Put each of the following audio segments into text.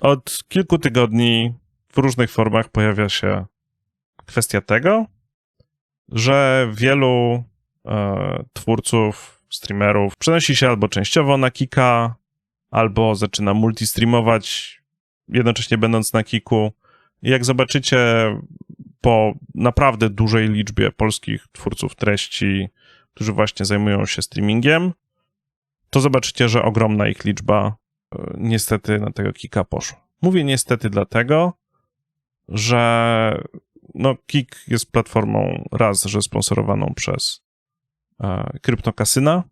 Od kilku tygodni w różnych formach pojawia się kwestia tego, że wielu e, twórców, streamerów przenosi się albo częściowo na Kika, albo zaczyna multistreamować, jednocześnie będąc na Kiku. Jak zobaczycie po naprawdę dużej liczbie polskich twórców treści, którzy właśnie zajmują się streamingiem, to zobaczycie, że ogromna ich liczba niestety na tego Kika poszła. Mówię niestety dlatego, że no, Kik jest platformą raz, że sponsorowaną przez e, kryptokasyna,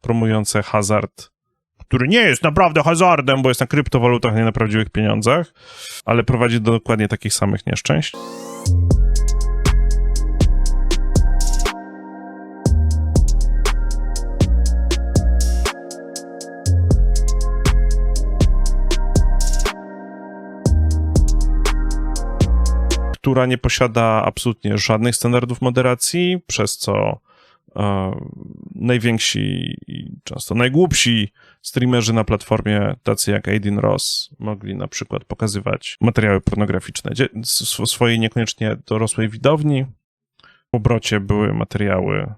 promujące hazard, który nie jest naprawdę hazardem, bo jest na kryptowalutach, nie na prawdziwych pieniądzach, ale prowadzi do dokładnie takich samych nieszczęść. Która nie posiada absolutnie żadnych standardów moderacji, przez co e, najwięksi i często najgłupsi streamerzy na platformie, tacy jak Aidin Ross, mogli na przykład pokazywać materiały pornograficzne swojej niekoniecznie dorosłej widowni. W obrocie były materiały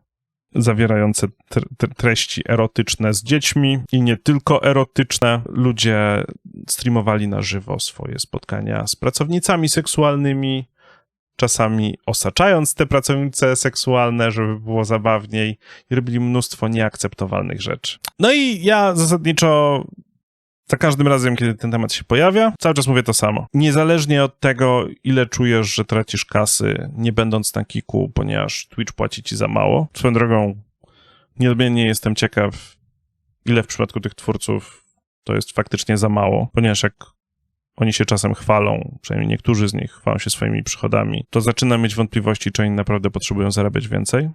zawierające tre- tre- treści erotyczne z dziećmi i nie tylko erotyczne. Ludzie streamowali na żywo swoje spotkania z pracownicami seksualnymi, czasami osaczając te pracownice seksualne, żeby było zabawniej i robili mnóstwo nieakceptowalnych rzeczy. No i ja zasadniczo za każdym razem, kiedy ten temat się pojawia, cały czas mówię to samo. Niezależnie od tego, ile czujesz, że tracisz kasy, nie będąc na kiku, ponieważ Twitch płaci ci za mało. Swoją drogą, nieodmiennie jestem ciekaw, ile w przypadku tych twórców to jest faktycznie za mało, ponieważ jak oni się czasem chwalą, przynajmniej niektórzy z nich chwalą się swoimi przychodami, to zaczynam mieć wątpliwości, czy oni naprawdę potrzebują zarabiać więcej.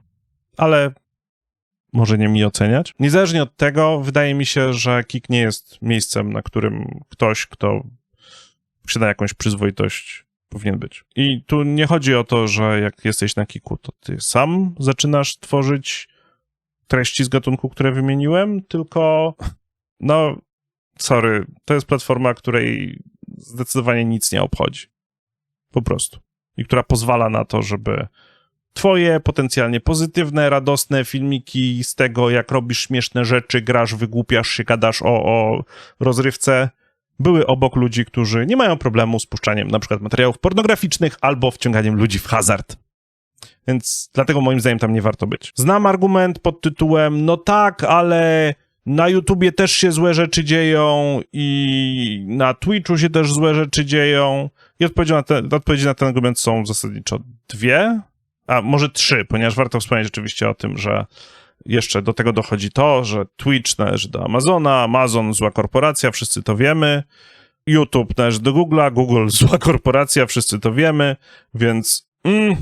Ale może nie mi oceniać. Niezależnie od tego, wydaje mi się, że Kik nie jest miejscem, na którym ktoś, kto posiada jakąś przyzwoitość, powinien być. I tu nie chodzi o to, że jak jesteś na Kiku, to ty sam zaczynasz tworzyć treści z gatunku, które wymieniłem, tylko no, sorry, to jest platforma, której zdecydowanie nic nie obchodzi. Po prostu. I która pozwala na to, żeby twoje potencjalnie pozytywne, radosne filmiki z tego, jak robisz śmieszne rzeczy, grasz, wygłupiasz się, gadasz o, o rozrywce, były obok ludzi, którzy nie mają problemu z puszczaniem na przykład materiałów pornograficznych albo wciąganiem ludzi w hazard. Więc dlatego moim zdaniem tam nie warto być. Znam argument pod tytułem, no tak, ale na YouTubie też się złe rzeczy dzieją i na Twitchu się też złe rzeczy dzieją. I odpowiedzi na ten, odpowiedzi na ten argument są zasadniczo dwie, a może trzy, ponieważ warto wspomnieć oczywiście o tym, że jeszcze do tego dochodzi to, że Twitch należy do Amazona, Amazon zła korporacja, wszyscy to wiemy. YouTube należy do Google'a, Google zła korporacja, wszyscy to wiemy, więc mm,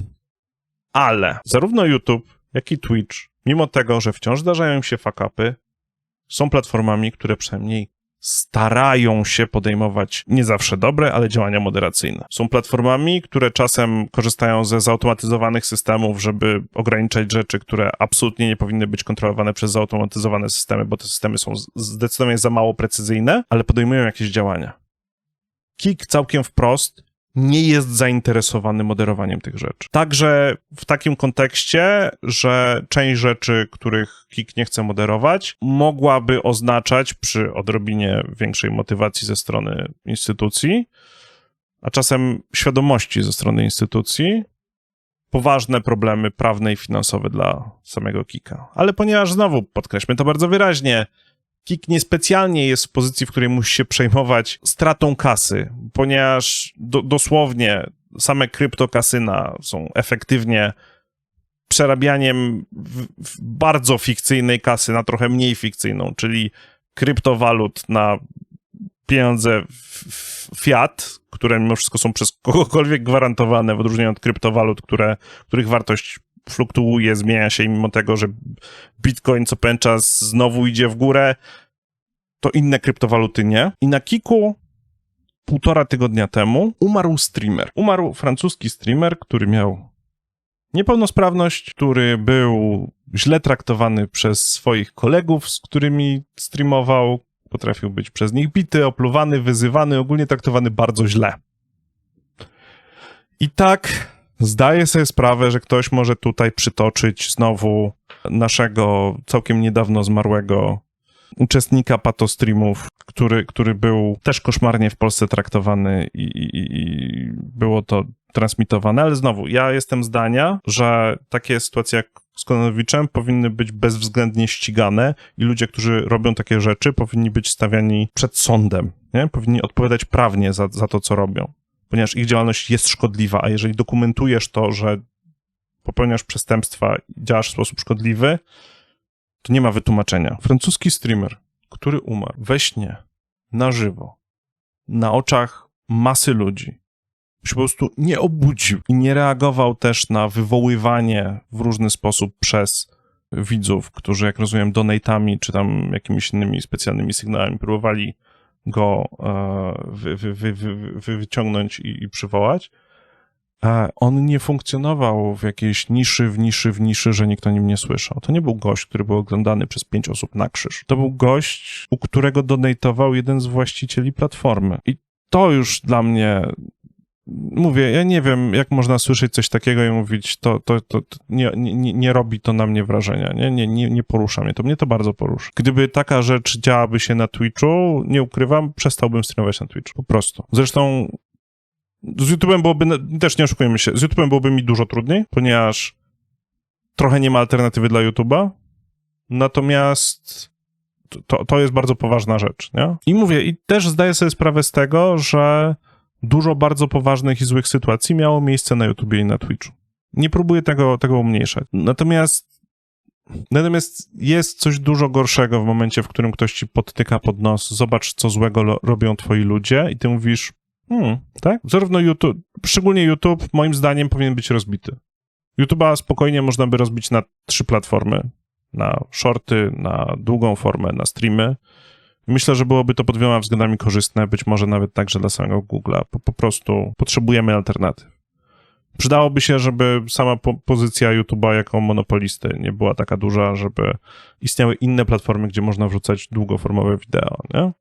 ale zarówno YouTube, jak i Twitch, mimo tego, że wciąż zdarzają im się fuck-upy, są platformami, które przynajmniej starają się podejmować nie zawsze dobre, ale działania moderacyjne. Są platformami, które czasem korzystają ze zautomatyzowanych systemów, żeby ograniczać rzeczy, które absolutnie nie powinny być kontrolowane przez zautomatyzowane systemy, bo te systemy są zdecydowanie za mało precyzyjne, ale podejmują jakieś działania. Kik całkiem wprost nie jest zainteresowany moderowaniem tych rzeczy. Także w takim kontekście, że część rzeczy, których Kik nie chce moderować, mogłaby oznaczać przy odrobinie większej motywacji ze strony instytucji, a czasem świadomości ze strony instytucji, poważne problemy prawne i finansowe dla samego Kika. Ale ponieważ znowu, podkreślmy to bardzo wyraźnie, Kik niespecjalnie jest w pozycji, w której musi się przejmować stratą kasy, ponieważ do, dosłownie same kryptokasyna są efektywnie przerabianiem w, w bardzo fikcyjnej kasy na trochę mniej fikcyjną, czyli kryptowalut na pieniądze fiat, które mimo wszystko są przez kogokolwiek gwarantowane, w odróżnieniu od kryptowalut, które, których wartość fluktuuje, zmienia się mimo tego, że Bitcoin co pewien czas znowu idzie w górę, to inne kryptowaluty nie. I na Kiku półtora tygodnia temu umarł streamer. Umarł francuski streamer, który miał niepełnosprawność, który był źle traktowany przez swoich kolegów, z którymi streamował, potrafił być przez nich bity, opluwany, wyzywany, ogólnie traktowany bardzo źle. I tak zdaję sobie sprawę, że ktoś może tutaj przytoczyć znowu naszego całkiem niedawno zmarłego uczestnika patostreamów, który, który był też koszmarnie w Polsce traktowany i, i, i było to transmitowane, ale znowu, ja jestem zdania, że takie sytuacje jak z Kononowiczem powinny być bezwzględnie ścigane i ludzie, którzy robią takie rzeczy, powinni być stawiani przed sądem, nie? Powinni odpowiadać prawnie za, za to, co robią, ponieważ ich działalność jest szkodliwa, a jeżeli dokumentujesz to, że popełniasz przestępstwa i działasz w sposób szkodliwy, to nie ma wytłumaczenia. Francuski streamer, który umarł we śnie, na żywo, na oczach masy ludzi, się po prostu nie obudził i nie reagował też na wywoływanie w różny sposób przez widzów, którzy, jak rozumiem, donatami czy tam jakimiś innymi specjalnymi sygnałami próbowali go e, wy, wy, wy, wy, wyciągnąć i, i przywołać. On nie funkcjonował w jakiejś niszy, w niszy, w niszy, że nikt o nim nie słyszał. To nie był gość, który był oglądany przez pięć osób na krzyż. To był gość, u którego donatował jeden z właścicieli platformy. I to już dla mnie mówię, ja nie wiem, jak można słyszeć coś takiego i mówić, to, to, to, to nie, nie, nie robi to na mnie wrażenia, nie? Nie, nie, nie porusza mnie to, mnie to bardzo porusza. Gdyby taka rzecz działaby się na Twitchu, nie ukrywam, przestałbym streamować na Twitchu, po prostu. Zresztą z YouTube'em byłoby, też nie oszukujemy się, z YouTube'em byłoby mi dużo trudniej, ponieważ trochę nie ma alternatywy dla YouTube'a, natomiast to, to jest bardzo poważna rzecz, nie? I mówię, i też zdaję sobie sprawę z tego, że dużo bardzo poważnych i złych sytuacji miało miejsce na YouTubie i na Twitchu. Nie próbuję tego, tego umniejszać. Natomiast Natomiast jest coś dużo gorszego w momencie, w którym ktoś ci podtyka pod nos, zobacz, co złego robią twoi ludzie i ty mówisz, hmm, tak? Zarówno YouTube, szczególnie YouTube, moim zdaniem, powinien być rozbity. YouTube'a spokojnie można by rozbić na trzy platformy. Na shorty, na długą formę, na streamy. Myślę, że byłoby to pod wieloma względami korzystne, być może nawet także dla samego Google'a. Po, po prostu potrzebujemy alternatyw. Przydałoby się, żeby sama po pozycja YouTube'a jako monopolisty nie była taka duża, żeby istniały inne platformy, gdzie można wrzucać długoformowe wideo, nie?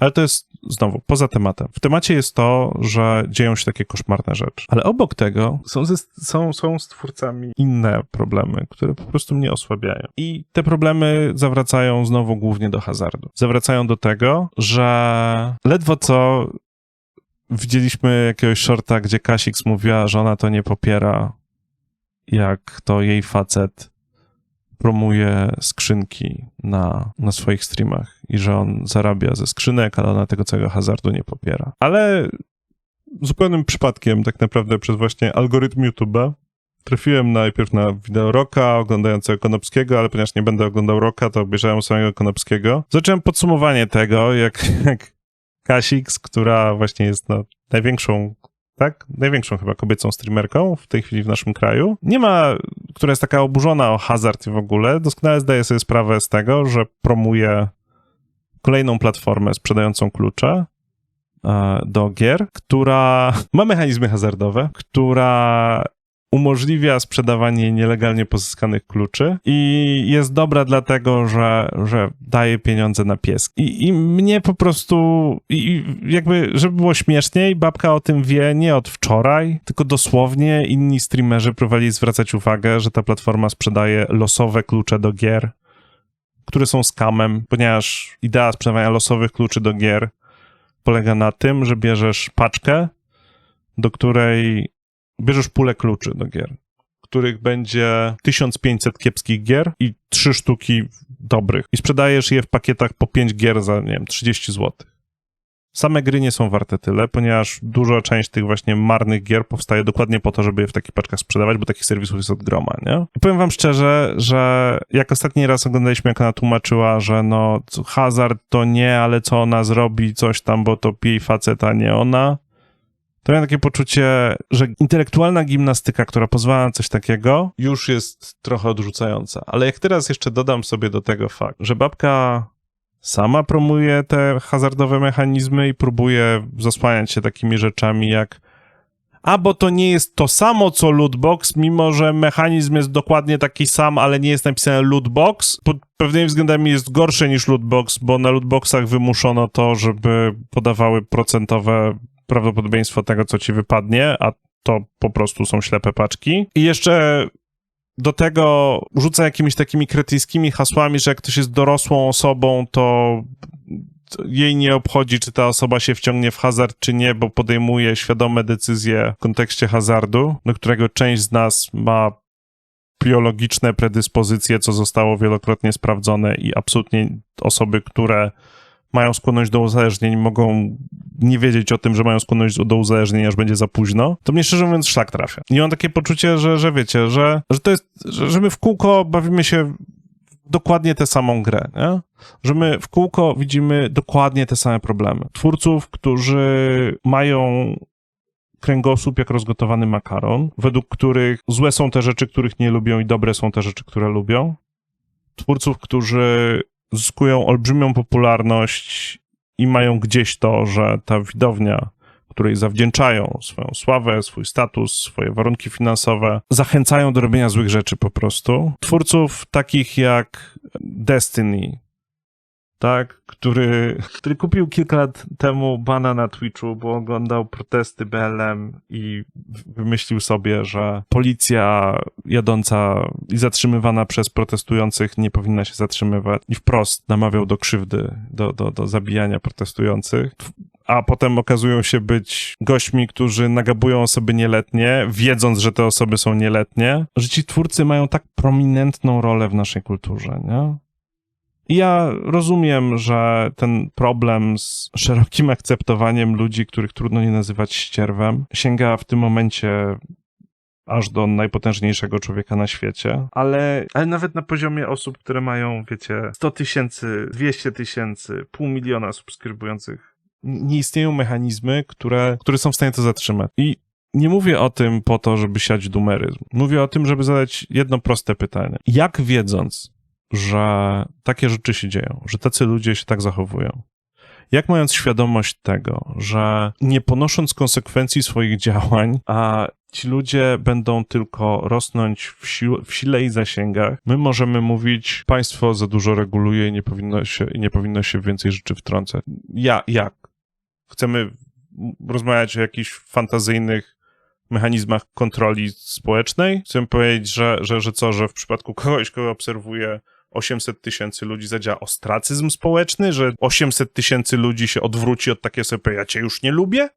Ale to jest znowu poza tematem. W temacie jest to, że dzieją się takie koszmarne rzeczy. Ale obok tego są, są, są z twórcami inne problemy, które po prostu mnie osłabiają. I te problemy zawracają znowu głównie do hazardu. Zawracają do tego, że ledwo co widzieliśmy jakiegoś shorta, gdzie Kasix mówiła, że ona to nie popiera, jak to jej facet promuje skrzynki na, na swoich streamach i że on zarabia ze skrzynek, ale ona tego całego hazardu nie popiera. Ale zupełnym przypadkiem, tak naprawdę przez właśnie algorytm YouTube'a, trafiłem najpierw na wideo Roka oglądającego Konopskiego, ale ponieważ nie będę oglądał Roka, to obejrzałem samego Konopskiego. Zacząłem podsumowanie tego, jak, jak Kasix, która właśnie jest no, największą tak? Największą chyba kobiecą streamerką w tej chwili w naszym kraju. Nie ma, która jest taka oburzona o hazard w ogóle, doskonale zdaje sobie sprawę z tego, że promuje kolejną platformę sprzedającą klucze e, do gier, która ma mechanizmy hazardowe, która umożliwia sprzedawanie nielegalnie pozyskanych kluczy i jest dobra dlatego, że, że daje pieniądze na pieski. I, I mnie po prostu, i jakby, żeby było śmieszniej, babka o tym wie nie od wczoraj, tylko dosłownie inni streamerzy próbowali zwracać uwagę, że ta platforma sprzedaje losowe klucze do gier, które są skamem, ponieważ idea sprzedawania losowych kluczy do gier polega na tym, że bierzesz paczkę, do której bierzesz pulę kluczy do gier, których będzie 1500 kiepskich gier i 3 sztuki dobrych. I sprzedajesz je w pakietach po 5 gier za, nie wiem, 30 zł. Same gry nie są warte tyle, ponieważ duża część tych właśnie marnych gier powstaje dokładnie po to, żeby je w takich paczkach sprzedawać, bo takich serwisów jest od groma, nie? I powiem wam szczerze, że jak ostatni raz oglądaliśmy, jak ona tłumaczyła, że no hazard to nie, ale co ona zrobi, coś tam, bo to jej facet, a nie ona, to miałem takie poczucie, że intelektualna gimnastyka, która pozwala na coś takiego, już jest trochę odrzucająca. Ale jak teraz jeszcze dodam sobie do tego fakt, że babka sama promuje te hazardowe mechanizmy i próbuje zasłaniać się takimi rzeczami jak a bo to nie jest to samo co lootbox, mimo że mechanizm jest dokładnie taki sam, ale nie jest napisane lootbox. Pod pewnymi względami jest gorsze niż lootbox, bo na lootboxach wymuszono to, żeby podawały procentowe prawdopodobieństwo tego, co ci wypadnie, a to po prostu są ślepe paczki. I jeszcze do tego rzuca jakimiś takimi kretyjskimi hasłami, że jak ktoś jest dorosłą osobą, to jej nie obchodzi, czy ta osoba się wciągnie w hazard, czy nie, bo podejmuje świadome decyzje w kontekście hazardu, do którego część z nas ma biologiczne predyspozycje, co zostało wielokrotnie sprawdzone i absolutnie osoby, które mają skłonność do uzależnień, mogą nie wiedzieć o tym, że mają skłonność do uzależnień, aż będzie za późno, to mnie szczerze mówiąc szlak trafia. I mam takie poczucie, że, że wiecie, że, że to jest, że, że my w kółko bawimy się dokładnie tę samą grę, nie? Że my w kółko widzimy dokładnie te same problemy. Twórców, którzy mają kręgosłup jak rozgotowany makaron, według których złe są te rzeczy, których nie lubią i dobre są te rzeczy, które lubią. Twórców, którzy zyskują olbrzymią popularność i mają gdzieś to, że ta widownia, której zawdzięczają swoją sławę, swój status, swoje warunki finansowe, zachęcają do robienia złych rzeczy po prostu. Twórców takich jak Destiny, tak, który, który kupił kilka lat temu bana na Twitchu, bo oglądał protesty BLM i wymyślił sobie, że policja jadąca i zatrzymywana przez protestujących nie powinna się zatrzymywać i wprost namawiał do krzywdy, do, do, do zabijania protestujących. A potem okazują się być gośćmi, którzy nagabują osoby nieletnie, wiedząc, że te osoby są nieletnie, że ci twórcy mają tak prominentną rolę w naszej kulturze, nie? Ja rozumiem, że ten problem z szerokim akceptowaniem ludzi, których trudno nie nazywać ścierwem, sięga w tym momencie aż do najpotężniejszego człowieka na świecie, ale, ale nawet na poziomie osób, które mają, wiecie, 100 tysięcy, 200 tysięcy, pół miliona subskrybujących, nie istnieją mechanizmy, które, które są w stanie to zatrzymać. I nie mówię o tym po to, żeby siać dumeryzm. Mówię o tym, żeby zadać jedno proste pytanie. Jak wiedząc, że takie rzeczy się dzieją, że tacy ludzie się tak zachowują. Jak mając świadomość tego, że nie ponosząc konsekwencji swoich działań, a ci ludzie będą tylko rosnąć w, sił, w sile i zasięgach, my możemy mówić, państwo za dużo reguluje i nie powinno się, nie powinno się więcej rzeczy wtrącać. Ja, jak? Chcemy rozmawiać o jakichś fantazyjnych mechanizmach kontroli społecznej? Chcemy powiedzieć, że, że, że co, że w przypadku kogoś, kogo obserwuję 800 tysięcy ludzi zadziała ostracyzm społeczny, że 800 tysięcy ludzi się odwróci od takiej osoby, ja cię już nie lubię?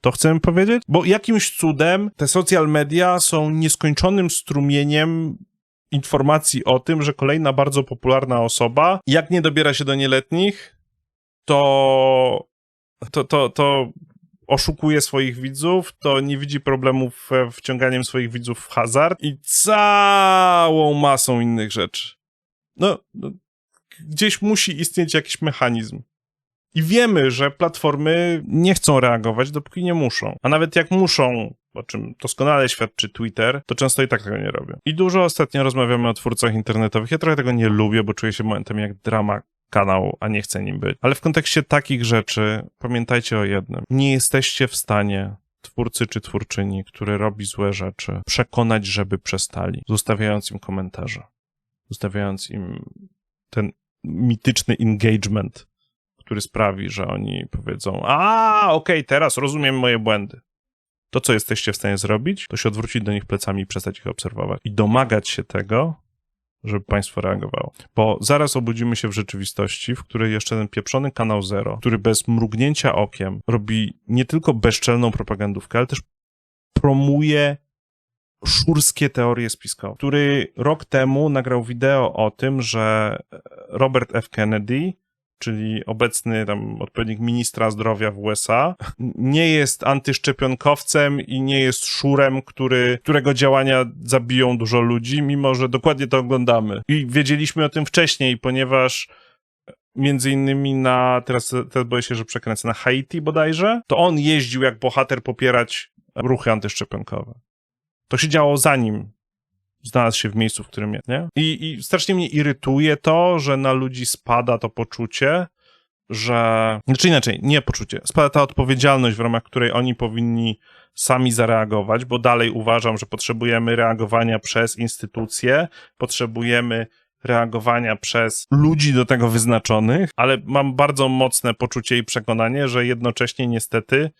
To chcemy powiedzieć? Bo jakimś cudem te social media są nieskończonym strumieniem informacji o tym, że kolejna bardzo popularna osoba, jak nie dobiera się do nieletnich, to, to, to, to oszukuje swoich widzów, to nie widzi problemów wciąganiem swoich widzów w hazard i całą masą innych rzeczy no, no, gdzieś musi istnieć jakiś mechanizm. I wiemy, że platformy nie chcą reagować, dopóki nie muszą. A nawet jak muszą, o czym doskonale świadczy Twitter, to często i tak tego nie robią. I dużo ostatnio rozmawiamy o twórcach internetowych. Ja trochę tego nie lubię, bo czuję się momentami jak drama kanał, a nie chcę nim być. Ale w kontekście takich rzeczy pamiętajcie o jednym. Nie jesteście w stanie twórcy czy twórczyni, który robi złe rzeczy, przekonać, żeby przestali, zostawiając im komentarze ustawiając im ten mityczny engagement, który sprawi, że oni powiedzą: A, okej, okay, teraz rozumiem moje błędy. To, co jesteście w stanie zrobić, to się odwrócić do nich plecami i przestać ich obserwować. I domagać się tego, żeby państwo reagowało. Bo zaraz obudzimy się w rzeczywistości, w której jeszcze ten pieprzony kanał Zero, który bez mrugnięcia okiem robi nie tylko bezczelną propagandówkę, ale też promuje szurskie teorie spiskowe, który rok temu nagrał wideo o tym, że Robert F. Kennedy, czyli obecny tam odpowiednik ministra zdrowia w USA, nie jest antyszczepionkowcem i nie jest szurem, który, którego działania zabiją dużo ludzi, mimo że dokładnie to oglądamy. I wiedzieliśmy o tym wcześniej, ponieważ między innymi na, teraz, teraz boję się, że przekręcę, na Haiti bodajże, to on jeździł jak bohater popierać ruchy antyszczepionkowe. To się działo zanim znalazł się w miejscu, w którym jest, nie? I, I strasznie mnie irytuje to, że na ludzi spada to poczucie, że. Znaczy inaczej, nie poczucie. Spada ta odpowiedzialność, w ramach której oni powinni sami zareagować, bo dalej uważam, że potrzebujemy reagowania przez instytucje, potrzebujemy reagowania przez ludzi do tego wyznaczonych, ale mam bardzo mocne poczucie i przekonanie, że jednocześnie niestety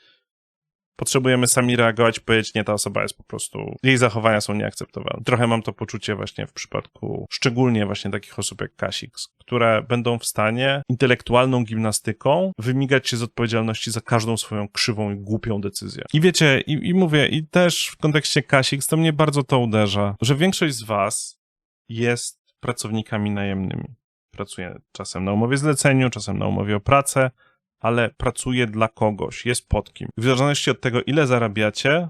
potrzebujemy sami reagować powiedzieć, nie, ta osoba jest po prostu, jej zachowania są nieakceptowalne. Trochę mam to poczucie właśnie w przypadku, szczególnie właśnie takich osób jak Kasix, które będą w stanie intelektualną gimnastyką wymigać się z odpowiedzialności za każdą swoją krzywą i głupią decyzję. I wiecie, i, i mówię, i też w kontekście Kasix to mnie bardzo to uderza, że większość z was jest pracownikami najemnymi. Pracuje czasem na umowie zleceniu, czasem na umowie o pracę, ale pracuje dla kogoś, jest pod kim. W zależności od tego, ile zarabiacie,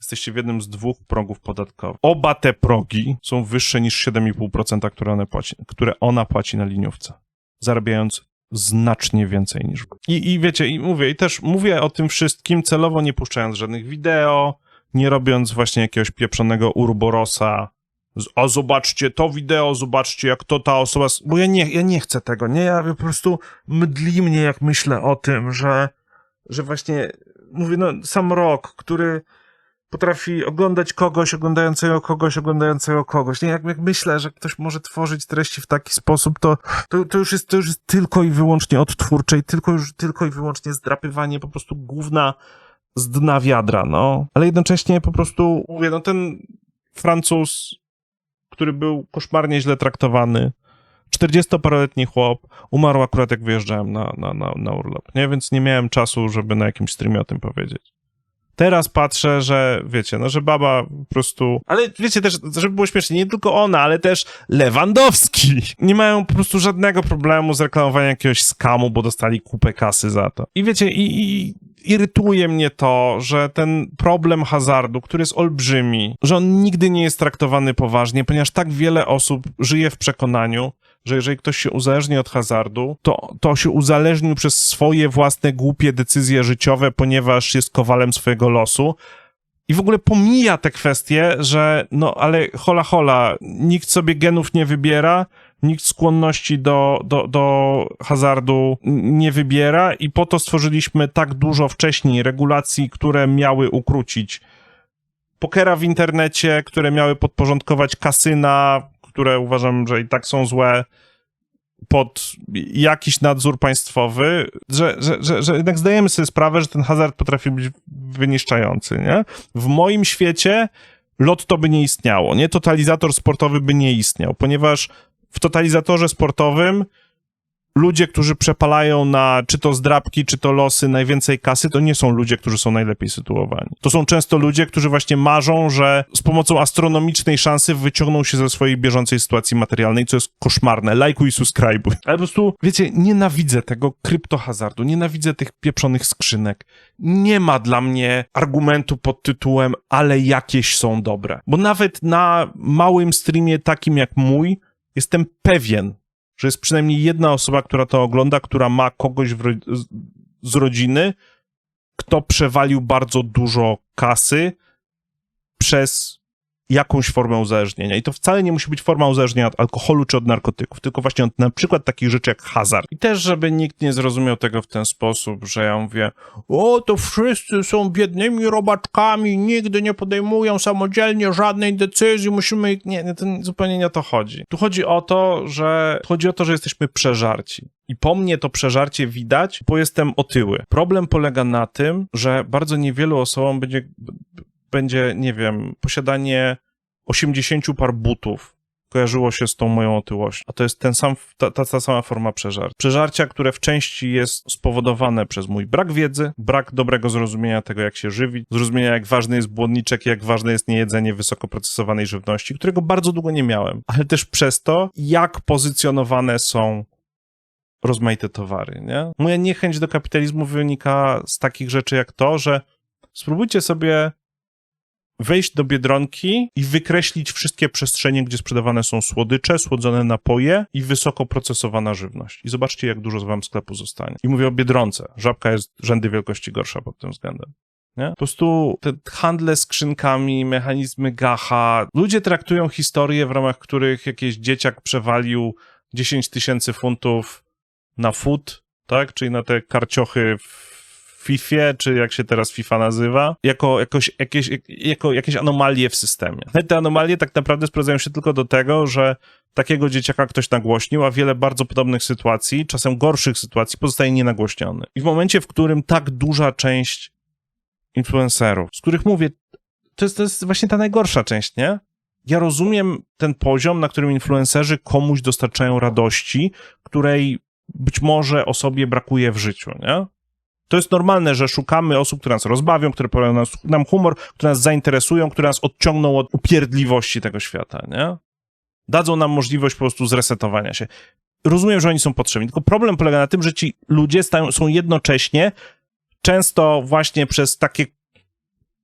jesteście w jednym z dwóch progów podatkowych. Oba te progi są wyższe niż 7,5%, które, one płaci, które ona płaci na liniówce, zarabiając znacznie więcej niż. I, I wiecie, i mówię, i też mówię o tym wszystkim celowo nie puszczając żadnych wideo, nie robiąc właśnie jakiegoś pieprzonego urborosa, a zobaczcie to wideo, zobaczcie jak to ta osoba, bo ja nie, ja nie chcę tego, nie, ja po prostu mdli mnie jak myślę o tym, że, że właśnie, mówię, no sam rok, który potrafi oglądać kogoś, oglądającego kogoś, oglądającego kogoś, nie, jak, jak myślę, że ktoś może tworzyć treści w taki sposób, to, to, to już jest, to już jest tylko i wyłącznie odtwórcze i tylko już, tylko i wyłącznie zdrapywanie po prostu gówna z dna wiadra, no, ale jednocześnie po prostu, mówię, no ten Francuz który był koszmarnie źle traktowany. 40-paroletni chłop, umarł akurat jak wyjeżdżałem na, na, na, na urlop, nie? Więc nie miałem czasu, żeby na jakimś streamie o tym powiedzieć. Teraz patrzę, że wiecie, no, że baba po prostu. Ale wiecie też, żeby było śmiesznie, nie tylko ona, ale też Lewandowski. Nie mają po prostu żadnego problemu z reklamowaniem jakiegoś skamu, bo dostali kupę kasy za to. I wiecie, i, i irytuje mnie to, że ten problem hazardu, który jest olbrzymi, że on nigdy nie jest traktowany poważnie, ponieważ tak wiele osób żyje w przekonaniu, że jeżeli ktoś się uzależni od hazardu, to, to się uzależnił przez swoje własne głupie decyzje życiowe, ponieważ jest kowalem swojego losu. I w ogóle pomija te kwestie, że no ale hola hola, nikt sobie genów nie wybiera, nikt skłonności do, do, do hazardu nie wybiera i po to stworzyliśmy tak dużo wcześniej regulacji, które miały ukrócić pokera w internecie, które miały podporządkować kasyna, które uważam, że i tak są złe, pod jakiś nadzór państwowy, że, że, że, że jednak zdajemy sobie sprawę, że ten hazard potrafi być wyniszczający, nie? W moim świecie lotto by nie istniało, nie? Totalizator sportowy by nie istniał, ponieważ w totalizatorze sportowym ludzie, którzy przepalają na czy to zdrabki, czy to losy najwięcej kasy, to nie są ludzie, którzy są najlepiej sytuowani. To są często ludzie, którzy właśnie marzą, że z pomocą astronomicznej szansy wyciągną się ze swojej bieżącej sytuacji materialnej, co jest koszmarne. Lajkuj subskrybuj. Ale po prostu, wiecie, nienawidzę tego kryptohazardu, nienawidzę tych pieprzonych skrzynek. Nie ma dla mnie argumentu pod tytułem, ale jakieś są dobre. Bo nawet na małym streamie takim jak mój, jestem pewien, że jest przynajmniej jedna osoba, która to ogląda, która ma kogoś z rodziny, kto przewalił bardzo dużo kasy przez jakąś formę uzależnienia. I to wcale nie musi być forma uzależnienia od alkoholu czy od narkotyków, tylko właśnie od na przykład takich rzeczy jak hazard. I też, żeby nikt nie zrozumiał tego w ten sposób, że ja mówię, o, to wszyscy są biednymi robaczkami, nigdy nie podejmują samodzielnie żadnej decyzji, musimy ich... Nie, nie, to zupełnie nie o to chodzi. Tu chodzi o to, że chodzi o to, że jesteśmy przeżarci. I po mnie to przeżarcie widać, bo jestem otyły. Problem polega na tym, że bardzo niewielu osobom będzie będzie, nie wiem, posiadanie 80 par butów kojarzyło się z tą moją otyłością. A to jest ten sam, ta, ta, ta sama forma przeżarcia. Przeżarcia, które w części jest spowodowane przez mój brak wiedzy, brak dobrego zrozumienia tego, jak się żywić, zrozumienia, jak ważny jest błonniczek, jak ważne jest niejedzenie wysokoprocesowanej żywności, którego bardzo długo nie miałem. Ale też przez to, jak pozycjonowane są rozmaite towary, nie? Moja niechęć do kapitalizmu wynika z takich rzeczy jak to, że spróbujcie sobie wejść do Biedronki i wykreślić wszystkie przestrzenie, gdzie sprzedawane są słodycze, słodzone napoje i wysoko procesowana żywność. I zobaczcie, jak dużo wam sklepu zostanie. I mówię o Biedronce. Żabka jest rzędy wielkości gorsza pod tym względem. Nie? Po prostu te handle skrzynkami, mechanizmy gacha. Ludzie traktują historie, w ramach których jakiś dzieciak przewalił 10 tysięcy funtów na food tak? Czyli na te karciochy w FIFA, czy jak się teraz FIFA nazywa, jako, jakoś, jakieś, jako jakieś anomalie w systemie. Te anomalie tak naprawdę sprowadzają się tylko do tego, że takiego dzieciaka ktoś nagłośnił, a wiele bardzo podobnych sytuacji, czasem gorszych sytuacji, pozostaje nienagłośniony. I w momencie, w którym tak duża część influencerów, z których mówię, to jest, to jest właśnie ta najgorsza część, nie? Ja rozumiem ten poziom, na którym influencerzy komuś dostarczają radości, której być może osobie brakuje w życiu, nie? To jest normalne, że szukamy osób, które nas rozbawią, które podają nas, nam humor, które nas zainteresują, które nas odciągną od upierdliwości tego świata, nie? Dadzą nam możliwość po prostu zresetowania się. Rozumiem, że oni są potrzebni, tylko problem polega na tym, że ci ludzie stają, są jednocześnie często właśnie przez takie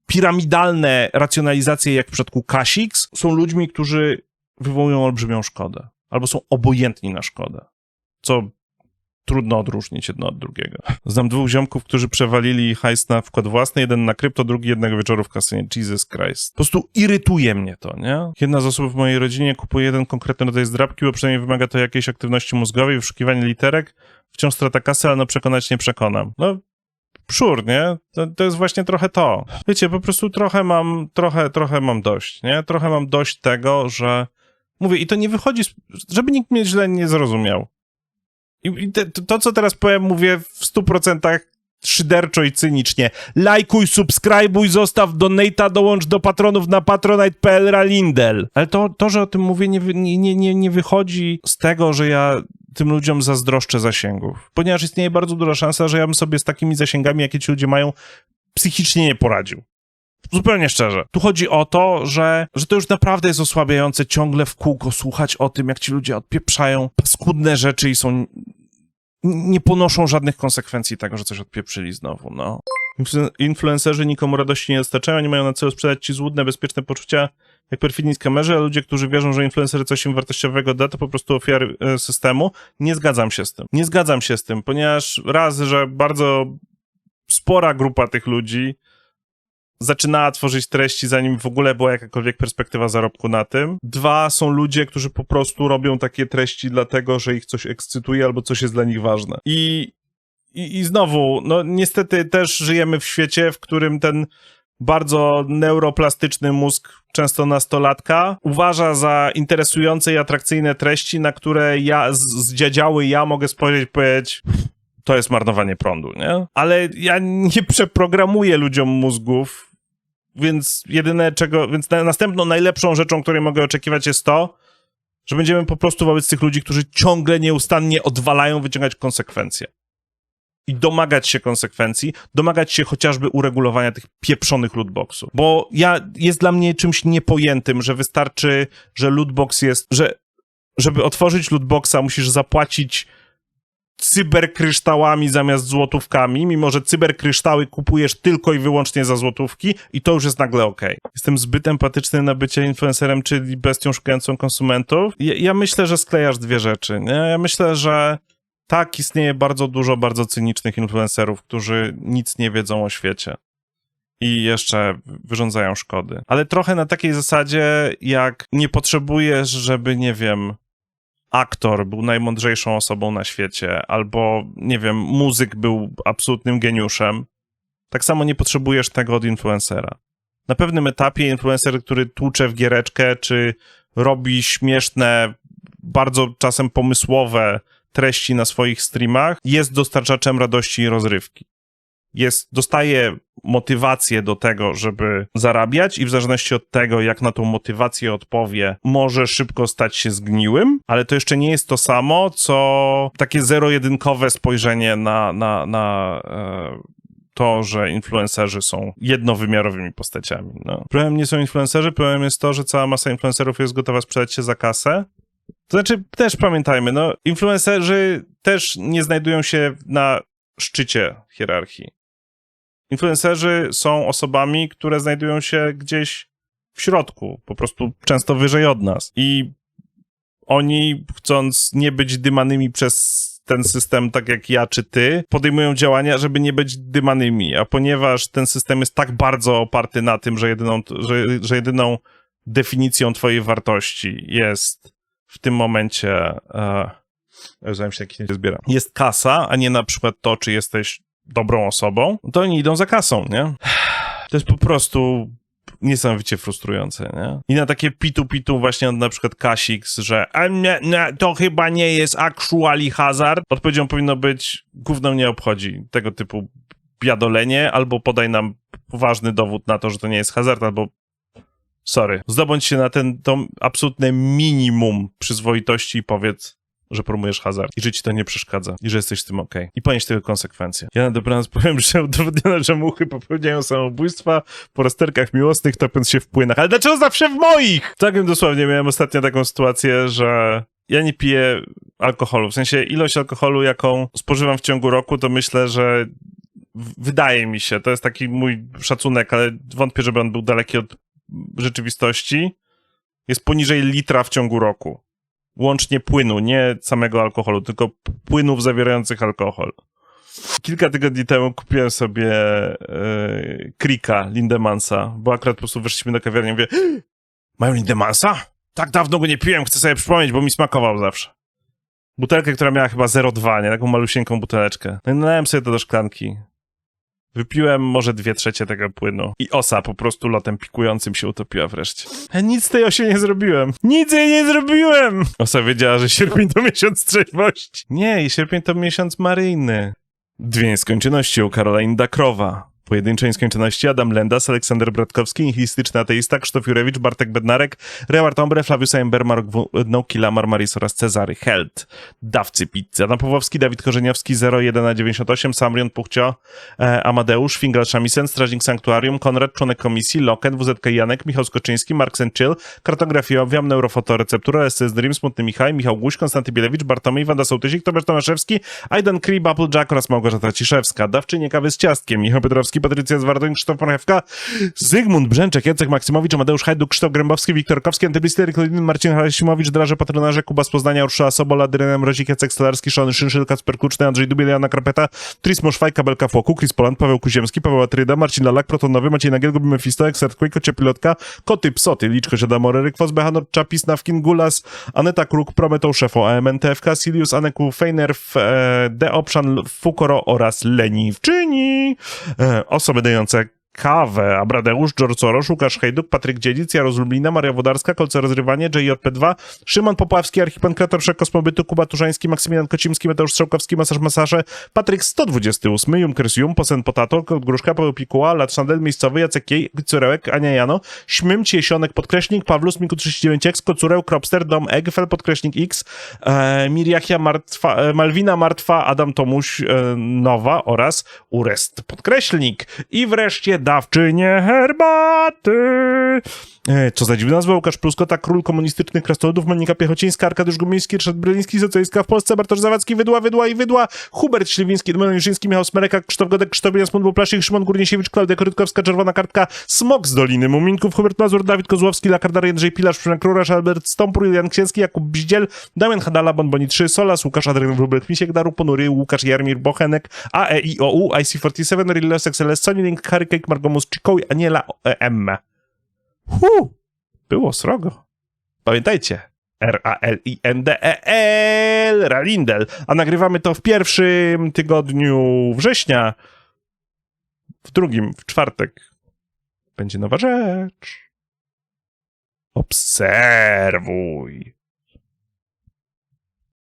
piramidalne racjonalizacje, jak w przypadku Kasix, są ludźmi, którzy wywołują olbrzymią szkodę. Albo są obojętni na szkodę. Co trudno odróżnić jedno od drugiego. Znam dwóch ziomków, którzy przewalili hajs na wkład własny, jeden na krypto, drugi jednego wieczoru w kasynie. Jesus Christ. Po prostu irytuje mnie to, nie? Jedna z osób w mojej rodzinie kupuje jeden konkretny rodzaj zdrabki, bo przynajmniej wymaga to jakiejś aktywności mózgowej, wyszukiwania literek, wciąż strata kasy, ale no przekonać nie przekonam. No, przór, nie? To, to, jest właśnie trochę to. Wiecie, po prostu trochę mam, trochę, trochę mam dość, nie? Trochę mam dość tego, że mówię, i to nie wychodzi, żeby nikt mnie źle nie zrozumiał. I te, to, co teraz powiem, mówię w stu procentach szyderczo i cynicznie. Lajkuj, subskrybuj, zostaw donata, dołącz do patronów na patronite.pl Ralindel. Ale to, to, że o tym mówię, nie, nie, nie, nie wychodzi z tego, że ja tym ludziom zazdroszczę zasięgów. Ponieważ istnieje bardzo duża szansa, że ja bym sobie z takimi zasięgami, jakie ci ludzie mają, psychicznie nie poradził. Zupełnie szczerze. Tu chodzi o to, że, że to już naprawdę jest osłabiające ciągle w kółko słuchać o tym, jak ci ludzie odpieprzają paskudne rzeczy i są... nie ponoszą żadnych konsekwencji tego, że coś odpieprzyli znowu, no. Influencerzy nikomu radości nie dostarczają, nie mają na celu sprzedać ci złudne, bezpieczne poczucia jak perfidni skamerzy, a ludzie, którzy wierzą, że influencer coś im wartościowego da, to po prostu ofiary e, systemu. Nie zgadzam się z tym. Nie zgadzam się z tym, ponieważ raz, że bardzo spora grupa tych ludzi zaczynała tworzyć treści, zanim w ogóle była jakakolwiek perspektywa zarobku na tym. Dwa, są ludzie, którzy po prostu robią takie treści dlatego, że ich coś ekscytuje albo coś jest dla nich ważne. I, i, i znowu, no niestety też żyjemy w świecie, w którym ten bardzo neuroplastyczny mózg, często nastolatka, uważa za interesujące i atrakcyjne treści, na które ja, z, z dziadziały ja mogę spojrzeć i powiedzieć to jest marnowanie prądu, nie? Ale ja nie przeprogramuję ludziom mózgów więc jedyne czego, więc następną najlepszą rzeczą, której mogę oczekiwać jest to, że będziemy po prostu wobec tych ludzi, którzy ciągle nieustannie odwalają, wyciągać konsekwencje. I domagać się konsekwencji, domagać się chociażby uregulowania tych pieprzonych lootboxów. Bo ja, jest dla mnie czymś niepojętym, że wystarczy, że lootbox jest, że żeby otworzyć lootboxa musisz zapłacić cyberkryształami zamiast złotówkami, mimo że cyberkryształy kupujesz tylko i wyłącznie za złotówki i to już jest nagle. Okay. Jestem zbyt empatyczny na bycie influencerem, czyli bestią szukającą konsumentów. Ja, ja myślę, że sklejasz dwie rzeczy, nie? Ja myślę, że tak, istnieje bardzo dużo bardzo cynicznych influencerów, którzy nic nie wiedzą o świecie i jeszcze wyrządzają szkody. Ale trochę na takiej zasadzie, jak nie potrzebujesz, żeby, nie wiem, aktor był najmądrzejszą osobą na świecie, albo, nie wiem, muzyk był absolutnym geniuszem, tak samo nie potrzebujesz tego od influencera. Na pewnym etapie influencer, który tłucze w giereczkę, czy robi śmieszne, bardzo czasem pomysłowe treści na swoich streamach, jest dostarczaczem radości i rozrywki jest, dostaje motywację do tego, żeby zarabiać i w zależności od tego, jak na tą motywację odpowie, może szybko stać się zgniłym, ale to jeszcze nie jest to samo, co takie zero-jedynkowe spojrzenie na, na, na e, to, że influencerzy są jednowymiarowymi postaciami. No. Problem nie są influencerzy, problem jest to, że cała masa influencerów jest gotowa sprzedać się za kasę, to znaczy, też pamiętajmy, no, influencerzy też nie znajdują się na szczycie hierarchii. Influencerzy są osobami, które znajdują się gdzieś w środku, po prostu często wyżej od nas. I oni, chcąc nie być dymanymi przez ten system, tak jak ja czy ty, podejmują działania, żeby nie być dymanymi. A ponieważ ten system jest tak bardzo oparty na tym, że jedyną, że, że jedyną definicją twojej wartości jest w tym momencie e, Zanim się takich nie zbiera. Jest kasa, a nie na przykład to, czy jesteś dobrą osobą, to oni idą za kasą, nie? To jest po prostu niesamowicie frustrujące, nie? I na takie pitu-pitu właśnie od na przykład Kasix, że nie, nie, to chyba nie jest actually hazard. Odpowiedzią powinno być gówno mnie obchodzi. Tego typu biadolenie, albo podaj nam poważny dowód na to, że to nie jest hazard, albo sorry. Zdobądź się na ten, to absolutne minimum przyzwoitości i powiedz, że promujesz hazard i że ci to nie przeszkadza i że jesteś z tym okej. I ponieść tego konsekwencje. Ja na dobranoc powiem, że udowodniono, że muchy popełniają samobójstwa po rozterkach miłosnych, topiąc się w płynach. Ale dlaczego zawsze w moich? Całkiem dosłownie miałem ostatnio taką sytuację, że ja nie piję alkoholu. W sensie ilość alkoholu, jaką spożywam w ciągu roku, to myślę, że wydaje mi się, to jest taki mój szacunek, ale wątpię, żeby on był daleki od rzeczywistości. Jest poniżej litra w ciągu roku łącznie płynu, nie samego alkoholu, tylko płynów zawierających alkohol. Kilka tygodni temu kupiłem sobie e, Krika Lindemansa, bo akurat po prostu wyszliśmy do kawiarni i mówię mają Lindemansa? Tak dawno go nie piłem, chcę sobie przypomnieć, bo mi smakował zawsze. Butelkę, która miała chyba 0,2, nie? Taką malusieńką buteleczkę. No i nalałem sobie to do szklanki. Wypiłem może dwie trzecie tego płynu. I osa po prostu lotem pikującym się utopiła wreszcie. A nic z tej osie nie zrobiłem. Nic jej nie zrobiłem! Osa wiedziała, że sierpień to miesiąc trzeźwości. Nie, i sierpień to miesiąc maryjny. Dwie nieskończoności u Caroline Dakrowa. Pojedyncze nieskończoności Adam Lendas, Aleksander Bratkowski, nihilistyczny ateista, Krzysztof Jurewicz, Bartek Bednarek, Rewart Ombre, Flavius Ember, Mark W- Noukila, Marmaris oraz Cezary Held. Dawcy pizzy. Adam Pawłowski, Dawid Korzeniowski, 01 na 98, Samrion Puchcio, e, Amadeusz, Fingal Shamisen, Strażnik Sanktuarium, Konrad, członek komisji, Loken, WZK Janek, Michał Skoczyński, Mark Chill, Kartografiowia, Neurofotoreceptura, SS Dream, Smutny Michał, Michał Guś, Konstanty Bielewicz, Bartomiej, Wanda Sołtysik, Tomasz Tomaszewski, Aidan Krib, Applejack oraz Małgorzata Ciszewska. Dawczynie kawy z ciastkiem, Michał Piotrowski, Patrycja Zwardoń, Krzysztof Marchewka, Zygmunt Brzęczek, Jacek Maksymowicz, Amadeusz Hajduk, Krzysztof Grębowski, Wiktor Kowski, Antyblistery, Klodin, Marcin Harasimowicz, Draże Patronarze, Kuba z Poznania, Urszula Sobol, Adrian Mrozik, Jacek Stolarski, Szony Szynszyn, Kacper Kluczny, Andrzej Dubiel, Jana Krapeta, Tris Moszwaj, Belka Fłoku, Chris Poland, Paweł Kuziemski, Paweł Atryda, Marcin Lalak, Protonowy, Maciej Nagiel, Gubi Mephisto, Eksert Quake, Kocie Pilotka, Koty Psoty, Liczko Siadamory, Rykwos, Behanor, Czapis, Nawkin, Gulas, Aneta Kruk, Prometą Szefo, AMNTFK, Silius, Aneku, e, Fukoro oraz Leniwczyni. Osoby dające kawę, Abradeusz, George Soros, Łukasz Hejduk, Patryk Dziedzic, Jarosz Lublina, Maria Wodarska, Kolce Rozrywanie, JJP2, Szymon Popławski, Archipan Kreator, Wszech Kosmobytu, Kuba Turzański, Maksymilian Kocimski, Mateusz Strzałkowski, Masaż Masaże, Patryk 128, Junkers Jum, Posen Potato, Gruszka, Paweł Pikuła, Lat Szandel, Miejscowy, Jacek Jej, Curełek, Ania Jano, Śmym Ciesionek, Podkreśnik, Pawlus, Miku 39X, Kocureł, Kropster, Dom Egfel, Podkreśnik X, e, Martwa, e, Malwina Martwa, Adam Tomuś, e, Nowa oraz Urest Podkreślnik. I wreszcie dawczynie herbaty. E, Co za dziwna nazwa, Łukasz Pluskota, król komunistycznych krasnoludów, Monika Piechocińska, Arkadiusz Gumiński, Ryszard Bryliński, socjalistka w Polsce, Bartosz Zawadzki, Wydła, Wydła i Wydła, Hubert Śliwiński, Dmian Juszyński, Michał Smereka, Krzysztof Godek, Krzysztof Jasmund Boplasik, Szymon Górniesiewicz, Klaudia Korytkowska, Czerwona Kartka, Smok z Doliny Muminków, Hubert Mazur, Dawid Kozłowski, Lakardar Jędrzej Pilarz, Przemek Rurasz, Albert Stąpur, Julian Księski, Jakub Bździel, Damian Hadala, Bonboni 3, Solas, Łukasz Adrian Wróbel, Misiek Daru, Ponury, Łukasz Jarmir Bochenek, AEIOU, IC47, Rillos, XLS, Sony Link, Harry Cake, Margomus, Chikoły, Aniela, e, M. Hu! Było srogo. Pamiętajcie. R-A-L-I-N-D-E-L, Ralindel. A nagrywamy to w pierwszym tygodniu września. W drugim, w czwartek, będzie nowa rzecz. Obserwuj.